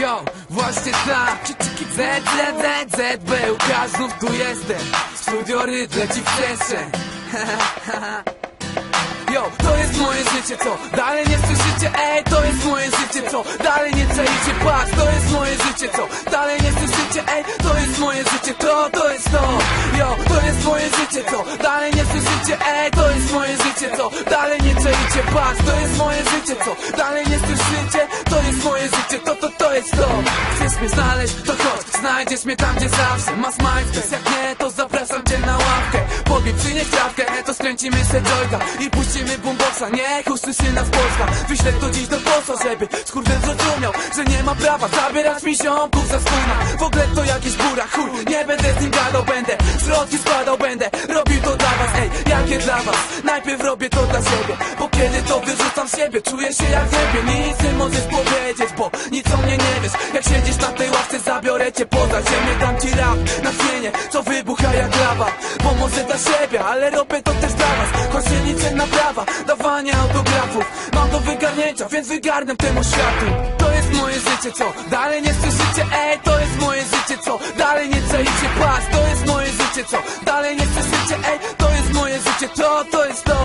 Yo, właśnie tak Z, Z, Z, Z, BUK, znów tu jestem. Studio Ryd leci w przestrzeń Yo, to jest moje życie, co? Dalej nie słyszycie, ej, to jest moje życie, co? Dalej nie czaicie, patrz, to jest moje życie, co? Dalej nie słyszycie, ej, to jest moje życie, to, to moje życie, co? Dalej nie słyszycie, ej, to jest moje życie, co? Dalej nie czaicie, patrz, to jest moje życie, co? Dalej nie słyszycie, to jest moje życie, to, to, to jest to, chcesz mnie znaleźć, to chodź, znajdziesz mnie tam, gdzie zawsze, masz MySpace, jak nie, to zapraszam pobij, przynieś trawkę, to skręcimy se joyka i puścimy boomboxa, niech usłyszy nas Polska, wyślę to dziś do kosa, żeby skurwem zrozumiał, że nie ma prawa zabierać mi ziomków za skóra, w ogóle to jakiś bura, chuj, nie będę z nim gadał, będę. Środki składał, będę robił to dla was, ej, jakie dla was, najpierw robię to dla siebie, bo kiedy to wyrzucam siebie, czuję się jak niebie, nic nie możesz powiedzieć, bo nic o mnie nie wiesz, jak siedzisz na tej ławce, zabiorę cię poza ziemię, dam ci rap na co wybucha jak lawa, ale robię to też dla was, choć się liczę na prawa, dawanie autografów, mam do wygarnięcia, więc wygarnę temu światu, to jest moje życie, co? Dalej nie słyszycie, ej, to jest moje życie, co? Dalej nie czaicie, patrz, to jest moje życie, co? Dalej nie słyszycie, ej,